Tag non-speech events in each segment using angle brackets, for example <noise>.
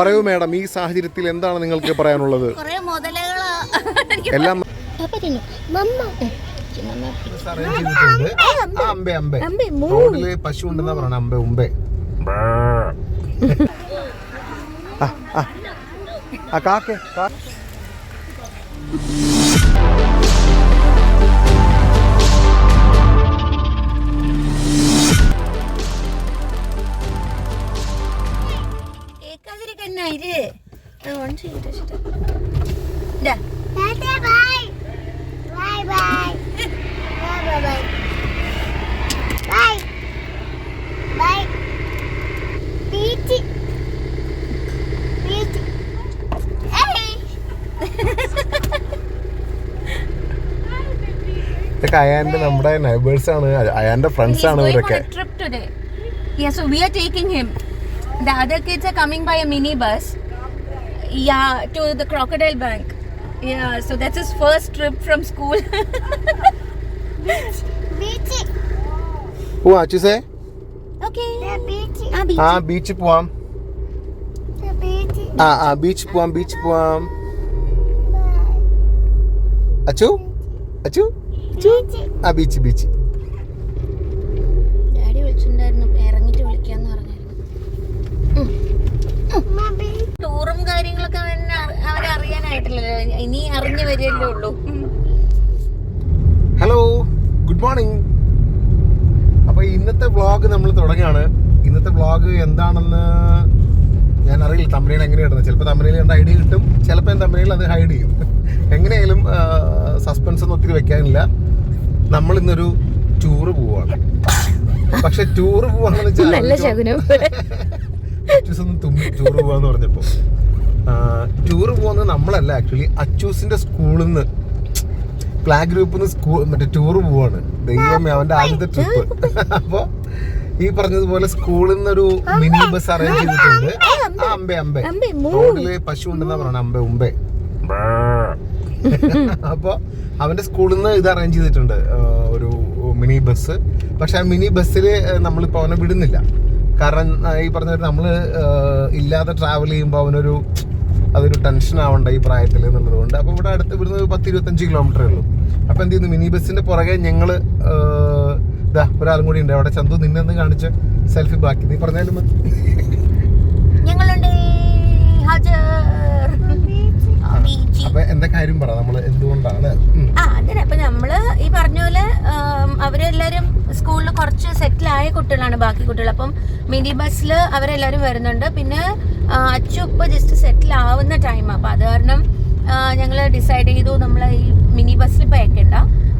പറയൂ മേഡം ഈ സാഹചര്യത്തിൽ എന്താണ് നിങ്ങൾക്ക് പറയാനുള്ളത്? കൊറേ മുതലകളാ എല്ലാം റോഡിൽ പശു ഉണ്ടെന്നാ പറയണ അമ്പെ ഉമ്പെ. ആ, ആ. ആ കാക്കെ കാ കേക്കാതിരിക്കന്നെ ഇത് ഓൺ ചെയ്തിട്ട് ഇതാ Bye. Bye bye. Bye bye bye. Bye. Bye. Beach. Beach. Hey. <laughs> ഇതൊക്കെ അയാന്റെ നമ്മുടെ നൈബേഴ്സ് ആണ് അയാന്റെ ഫ്രണ്ട്സ് ആണ് ഇവരൊക്കെ trip today yes we are taking him. The other kids are coming by a minibus. Yeah, to the crocodile bank. Yeah, so that's his first trip from school. <laughs> beach. Beach. What you say? Okay. Beach. Ah, ah, beach. Ah, beach poem. The beach. Ah, ah, beach poem, beach poem. Achu? Achu? Achu? Ah, beach, beach. കാര്യങ്ങളൊക്കെ അവൻ അവൻ അറിയാനായിട്ടില്ലല്ലോ. ഇനി അറിഞ്ഞു വരികയല്ലേ ഉള്ളൂ. Hello good morning അപ്പൊ ഇന്നത്തെ vlog നമ്മൾ തുടങ്ങുകയാണ് ഇന്നത്തെ വ്ളോഗ് എന്താണെന്ന് ഞാൻ അറിയില്ല. തമിഴിൽ എങ്ങനെയാണ് ചിലപ്പോൾ തമിഴിൽ കണ്ട ഐഡിയ കിട്ടും. ചിലപ്പോൾ തമിഴിൽ അത് ഹൈഡ് ചെയ്യും. എങ്ങനെയായാലും സസ്പെൻസ് ഒന്നും ഒത്തിരി വെക്കാനില്ല. നമ്മൾ ഇന്നൊരു ടൂറ് പോവാണ്. പക്ഷെ ടൂറ് പോവാണെന്ന് നല്ല വെച്ചാൽ ടൂറ് തുമ്മി ടൂർ പോവാന്ന് പറഞ്ഞപ്പോ. ടൂർ പോകുന്നത് നമ്മളല്ല ആക്ച്വലി അച്ചൂസിന്റെ സ്കൂളിൽ നിന്ന് പ്ലാ ഗ്രൂപ്പിൽ നിന്ന് സ്കൂൾ മറ്റേ ടൂർ പോവാണ്. ദൈവമേ അവന്റെ ആദ്യത്തെ ട്രിപ്പ് അപ്പോ ഈ പറഞ്ഞതുപോലെ സ്കൂളിൽ നിന്നൊരു മിനി ബസ് അറേഞ്ച് ചെയ്തിട്ടുണ്ട്. ആ അമ്പെ അമ്പെ. അമ്പെ. റോഡിൽ പശു ഉണ്ടെന്നാ പറയണ അമ്പെ ഉമ്പെ. അപ്പൊ അവന്റെ സ്കൂളിൽ നിന്ന് ഇത് അറേഞ്ച് ചെയ്തിട്ടുണ്ട് ഒരു മിനി ബസ് പക്ഷെ ആ മിനി ബസ്സിൽ നമ്മളിപ്പോ അവനെ വിടുന്നില്ല. കാരണം ഈ പറഞ്ഞ നമ്മൾ നമ്മൾ ഇല്ലാതെ ട്രാവൽ ചെയ്യുമ്പോൾ അവനൊരു അതൊരു ടെൻഷൻ ആവണ്ട ഈ പ്രായത്തിൽ എന്നുള്ളതുകൊണ്ട്. അപ്പോൾ അപ്പൊ ഇവിടെ അടുത്ത് ഇവിടുന്ന് പത്ത് ഇരുപത്തഞ്ച് കിലോമീറ്ററേ ഉള്ളൂ. അപ്പോൾ എന്ത് ചെയ്യുന്നു? മിനി ബസ്സിന്റെ പുറകെ ഞങ്ങൾ ഇതാ ഒരാളും കൂടി ഉണ്ട്. അവിടെ ചന്തു നിന്നെന്ന് കാണിച്ച സെൽഫി ബാക്കി. നീ പറഞ്ഞാലും മതി. അപ്പൊ എന്താ കാര്യം പറ? നമ്മൾ എന്തുകൊണ്ടാണ് കുട്ടികളാണ് ബാക്കി കുട്ടികൾ അപ്പം മിനി ബസ്സിൽ അവരെല്ലാവരും വരുന്നുണ്ട്. പിന്നെ അച്ചു ഇപ്പൊ ജസ്റ്റ് സെറ്റിൽ ആവുന്ന ടൈം അപ്പോൾ അത് കാരണം ഞങ്ങൾ ഡിസൈഡ് ചെയ്തു നമ്മൾ ഈ മിനി ബസ്സിൽ പേക്കണ്ട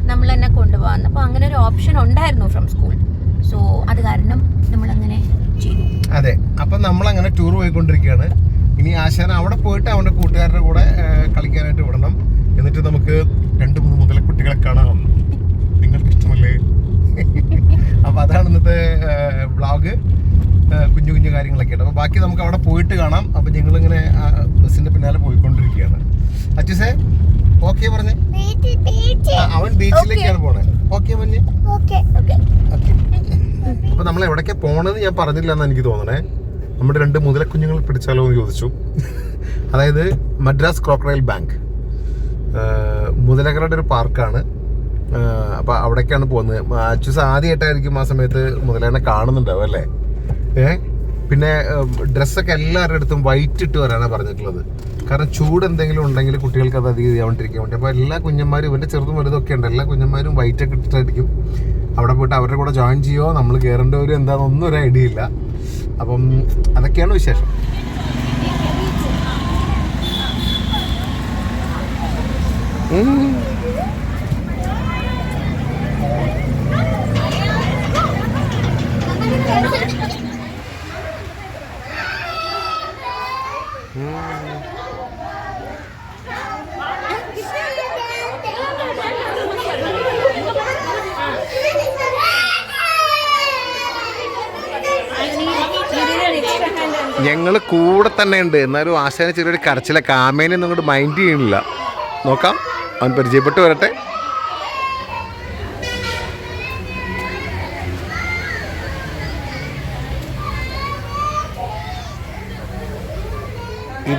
നമ്മൾ തന്നെ കൊണ്ടുപോകാന്ന് അപ്പോൾ അങ്ങനെ ഒരു ഓപ്ഷൻ ഉണ്ടായിരുന്നു ഫ്രം സ്കൂൾ സോ അത് കാരണം നമ്മൾ അങ്ങനെ ചെയ്തു. അതെ. അപ്പം നമ്മൾ അങ്ങനെ ടൂർ പോയിക്കൊണ്ടിരിക്കുകയാണ്. ഇനി ആശാൻ അവിടെ പോയിട്ട് അവന്റെ കൂട്ടുകാരുടെ കൂടെ ആ, കളിക്കാനായിട്ട് വിടണം എന്നിട്ട് നമുക്ക് രണ്ട് മൂന്ന് മുതലക്കുട്ടികളെ കാണാം നിങ്ങൾക്ക് ഇഷ്ടമല്ലേ അപ്പൊ അതാണ് ഇന്നത്തെ വ്ളോഗ് കുഞ്ഞു കുഞ്ഞു കാര്യങ്ങളൊക്കെ ഉണ്ട് അപ്പൊ ബാക്കി നമുക്ക് അവിടെ പോയിട്ട് കാണാം. അപ്പോൾ ഞങ്ങൾ ഇങ്ങനെ ബസ്സിന്റെ പിന്നാലെ പോയിക്കൊണ്ടിരിക്കുകയാണ്. അച്ഛസേ ഓക്കെ പറഞ്ഞേ. അവൻ ബീച്ചിലേക്കാണ് പോണേ. ഓക്കെ പറഞ്ഞേ അപ്പൊ നമ്മൾ എവിടേക്ക് പോണെന്ന് ഞാൻ പറഞ്ഞില്ല എന്ന് എനിക്ക് തോന്നണേ. നമ്മുടെ രണ്ട് മുതലക്കുഞ്ഞുങ്ങൾ പിടിച്ചാലോ എന്ന് ചോദിച്ചു. അതായത് മദ്രാസ് ക്രോക്കറൈൽ ബാങ്ക്. മുതലകളുടെ ഒരു പാർക്കാണ്. അപ്പൊ അവിടേക്കാണ് പോകുന്നത്. അച്ഛസ് ആദ്യമായിട്ടായിരിക്കും ആ സമയത്ത് മുതലേനെ കാണുന്നുണ്ടാവും അല്ലേ? ഏ? പിന്നെ ഡ്രസ്സൊക്കെ എല്ലാവരുടെ അടുത്തും വൈറ്റ് ഇട്ട് വരാനാണ് പറഞ്ഞിട്ടുള്ളത്. കാരണം ചൂട് എന്തെങ്കിലും ഉണ്ടെങ്കിൽ കുട്ടികൾക്ക് അത് അധികം ചെയ്യാണ്ടിരിക്കാൻ വേണ്ടി. അപ്പോൾ എല്ലാ കുഞ്ഞന്മാരും ഇവന്റെ ചെറുതും വലുതൊക്കെ ഉണ്ട്. എല്ലാ കുഞ്ഞന്മാരും വൈറ്റ് ഒക്കെ ഇട്ടിട്ടായിരിക്കും. അവിടെ പോയിട്ട് അവരുടെ കൂടെ ജോയിൻ ചെയ്യുമോ നമ്മൾ കയറേണ്ടവരും എന്താണെന്നൊന്നും ഒരു ഐഡിയ ഇല്ല. അപ്പം അതൊക്കെയാണ് വിശേഷം. ഉം. ഞങ്ങൾ കൂടെ തന്നെ ഉണ്ട്. എന്നാലും ആശാന ചെറിയൊരു കരച്ചില. കാമേനെ ഒന്നും അങ്ങോട്ട് മൈൻഡ് ചെയ്യണില്ല. നോക്കാം. അവൻ പരിചയപ്പെട്ട് വരട്ടെ.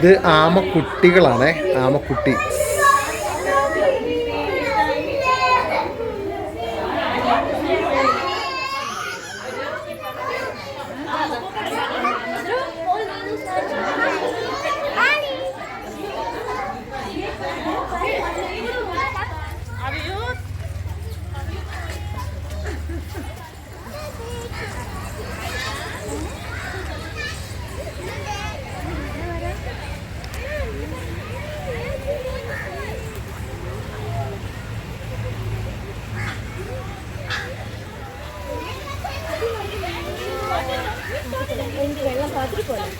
ഇത് ആമക്കുട്ടികളാണേ. ആമക്കുട്ടി.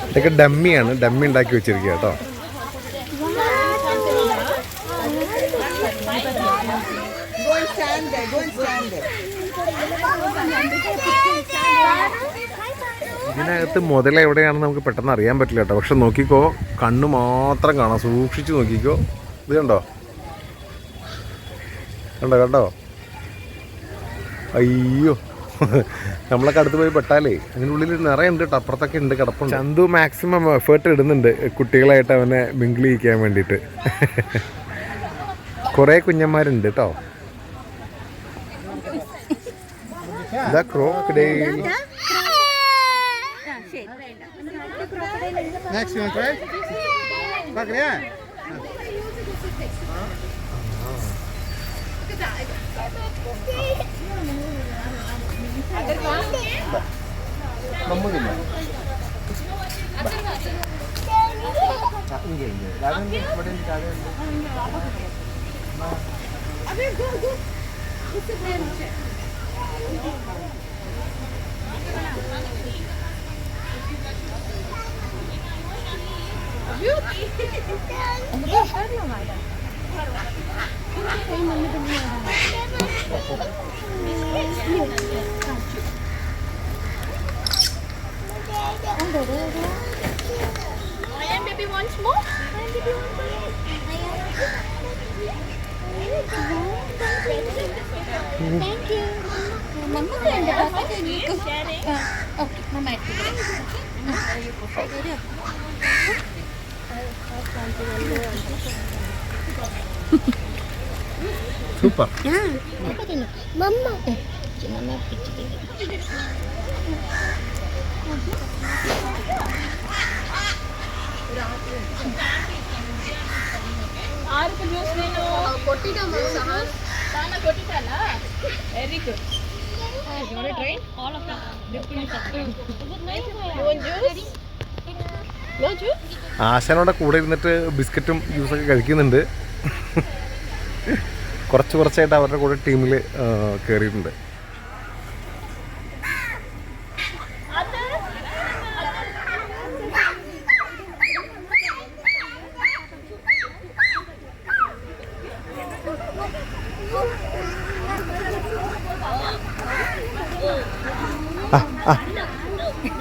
ഇതൊക്കെ ഡമ്മിയാണ്. ഡമ്മി ഉണ്ടാക്കി വെച്ചിരിക്കുക കേട്ടോ. ഇതിനകത്ത് മുതല എവിടെയാണെന്ന് നമുക്ക് പെട്ടെന്ന് അറിയാൻ പറ്റില്ല കേട്ടോ. പക്ഷെ നോക്കിക്കോ കണ്ണ് മാത്രം കാണാം. സൂക്ഷിച്ച് നോക്കിക്കോ. ഇത് കണ്ടോ? കണ്ടോ കണ്ടോ? അയ്യോ. നമ്മളൊക്കെ അടുത്ത് പോയി പെട്ടാലേ അതിനുള്ളിൽ നിറയുണ്ട് കേട്ടോ അപ്പുറത്തൊക്കെ ഉണ്ട് കിടപ്പുണ്ട്. ചന്തു മാക്സിമം എഫേർട്ട് ഇടുന്നുണ്ട് കുട്ടികളായിട്ട് അവനെ മിങ്കിൾ ചെയ്യിക്കാൻ വേണ്ടിയിട്ട്. കുറേ കുഞ്ഞന്മാരുണ്ട് കേട്ടോ ഇതാ crocodile Next, you want to try? மம்முதில்ல இங்கே இங்கே லாவெண்டர் போட்டதுக்காக அதே கோ கோ it's French Thank you. I am baby once more. I baby once more. Thank you. നമുക്ക് mama. ഓക്കെ മമ്മ സൂപ്പർ Mama. മമ്മ mama. Want? ആശാനോടെ കൂടെ ഇരുന്നിട്ട് ബിസ്ക്കറ്റും ജ്യൂസൊക്കെ കഴിക്കുന്നുണ്ട്. കുറച്ച് കുറച്ചായിട്ട് അവരുടെ കൂടെ ടീമിൽ കയറിയിട്ടുണ്ട്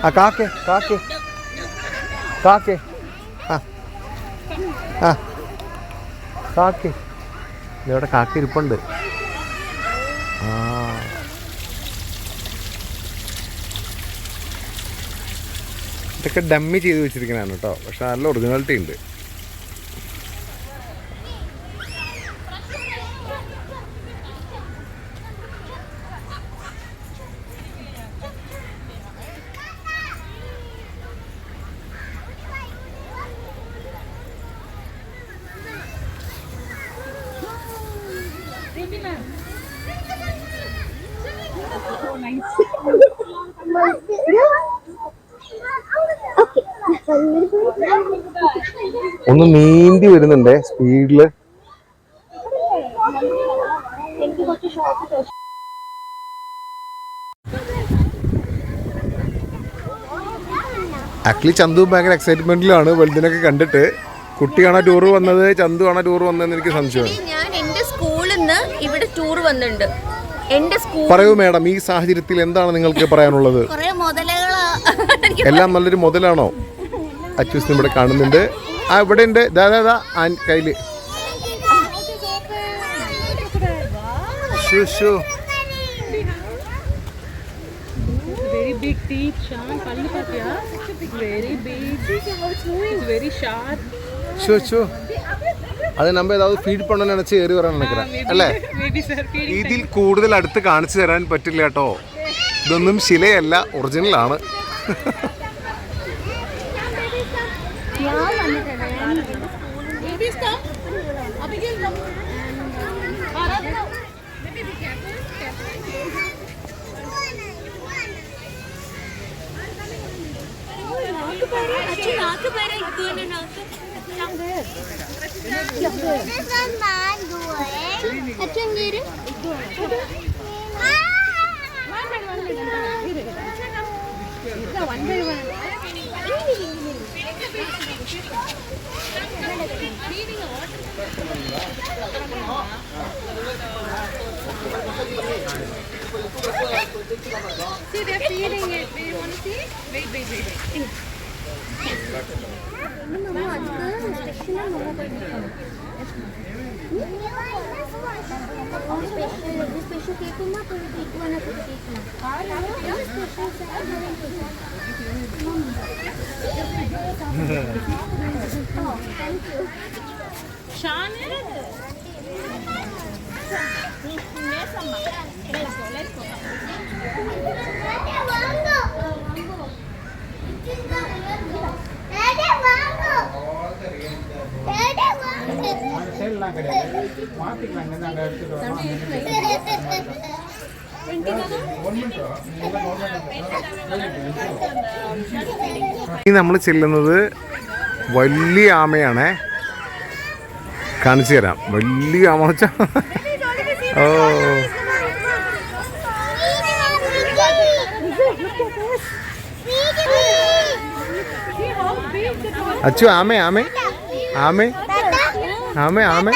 ആ കാക്കേ കാക്കേ. കാക്കേ. ആ. ആ. കാക്കേ. ഇവിടെ കാക്ക ഇരിപ്പുണ്ട്. ആ. ഇതൊക്കെ ഡമ്മി ചെയ്ത് വെച്ചിരിക്കണതാണ് കേട്ടോ. പക്ഷെ നല്ല ഒറിജിനാലിറ്റി ഉണ്ട്. ഒന്ന് നീന്തി വരുന്നുണ്ടേ സ്പീഡിൽ. ആക്ച്വലി ചന്തു ഭയങ്കര എക്സൈറ്റ്മെന്റിലാണ് വെളുതിനൊക്കെ കണ്ടിട്ട്. കുട്ടിയാണോ ടൂർ വന്നത്? ചന്തു ആണോ ടൂർ വന്നതെന്ന് എനിക്ക് സംശയമാണ്. ഞാൻ എന്റെ സ്കൂളിൽ നിന്ന് ഇവിടെ ടൂർ വന്നിട്ടുണ്ട്. എന്റെ സ്കൂൾ പറയൂ മാഡം ഈ സാഹചര്യത്തിൽ എന്താണ് നിങ്ങൾക്ക് പറയാനുള്ളത്? എല്ലാം നല്ലൊരു മുതലാണോ? അച്ചുസ് ഇവിടെ കാണുന്നുണ്ട്. ആ ഇവിടെ ഉണ്ട് ദാദാ ദാ കയ്യിൽ. അത് നമ്മൾ ഏതാവും ഫീഡ് പണ്ടെന്നാണ് ചേറി വരാൻ നിൽക്കുന്നത് അല്ലേ? ഇതിൽ കൂടുതൽ അടുത്ത് കാണിച്ചു തരാൻ പറ്റില്ല കേട്ടോ. ഇതൊന്നും ശിലയല്ല ഒറിജിനൽ ഒറിജിനലാണ് Kapatid ko na lang. Nasaan man doing? At yung liri? See, they're feeding it. Do you want to see? Wait, wait, wait. Sean. Let's go, let's go. ഇനി നമ്മൾ ചെല്ലുന്നത് വലിയ ആമയാണേ. കാണിച്ചു തരാം. വലിയ ആമ വെച്ചാ ഓ. അച്ചു ആമേ ആമേ. ആമേ. ആമേ ആമേ.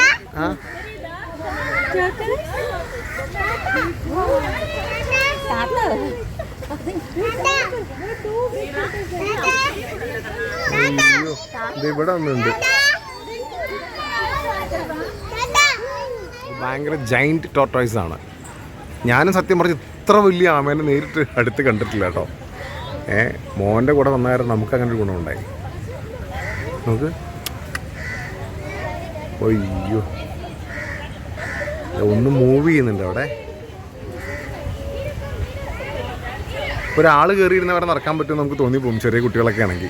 ഭയങ്കര ജൈന്റ് ടോട്ടോയ്സ് ആണ്. ഞാനും സത്യം പറഞ്ഞ് ഇത്ര വലിയ ആമേനെ നേരിട്ട് അടുത്ത് കണ്ടിട്ടില്ല കേട്ടോ. ഏ മോന്റെ കൂടെ വന്നായിരുന്നു നമുക്ക് അങ്ങനെ ഒരു ഗുണമുണ്ടായി. നോക്ക്. അയ്യോ. ഒന്ന് മൂവ് ചെയ്യുന്നുണ്ട് അവിടെ. ഒരാൾ കയറിയിരുന്നവരെ നടക്കാൻ പറ്റുമെന്ന് നമുക്ക് തോന്നിപ്പോകും ചെറിയ കുട്ടികളൊക്കെ ആണെങ്കിൽ.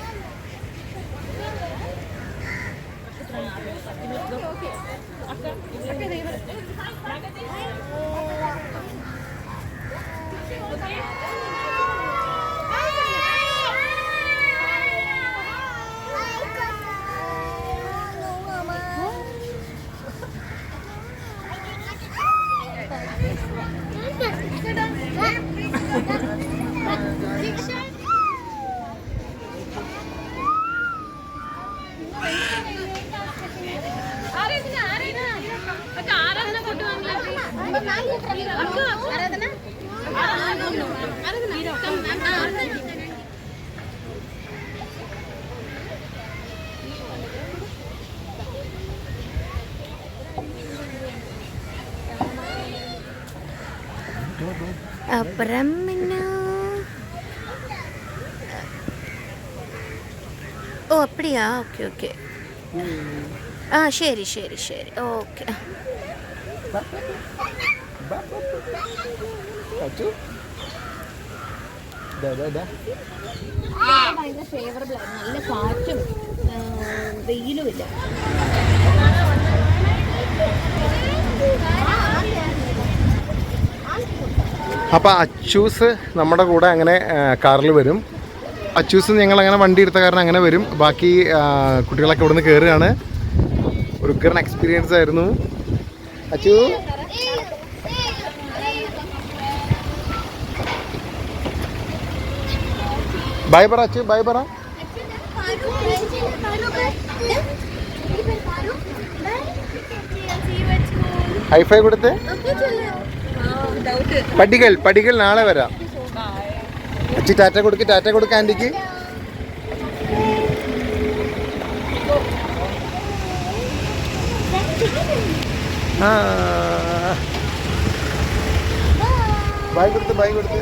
അപ്പുറം പിന്നെ ഓ അപ്പടിയാ? Okay okay. ആ ശരി ശരി ശരി. ഓക്കെ. ഭയങ്കര ഫേവറബിൾ ആണ്. നല്ല കാറ്റും വെയിലും ഇല്ല. അപ്പോൾ അച്ചൂസ് നമ്മുടെ കൂടെ അങ്ങനെ കാറിൽ വരും. അച്ചൂസ് ഞങ്ങൾ അങ്ങനെ വണ്ടി എടുത്ത കാരണം അങ്ങനെ വരും. ബാക്കി കുട്ടികളൊക്കെ ഇവിടുന്ന് കയറുകയാണ് ഒരു ഉഗ്രൻ എക്സ്പീരിയൻസ് ആയിരുന്നു. അച്ചു ബൈ പറ അച്ചു ബൈ പറ. ഹൈഫൈ കൊടുത്ത്? പടികൾ പടികൾ നാളെ വരാം. അച്ഛി ടാറ്റ കൊടുക്ക് ടാറ്റ കൊടുക്ക ആന്റിക്ക്. ആ. ബൈ കൊടുത്ത് ബൈ കൊടുത്ത്.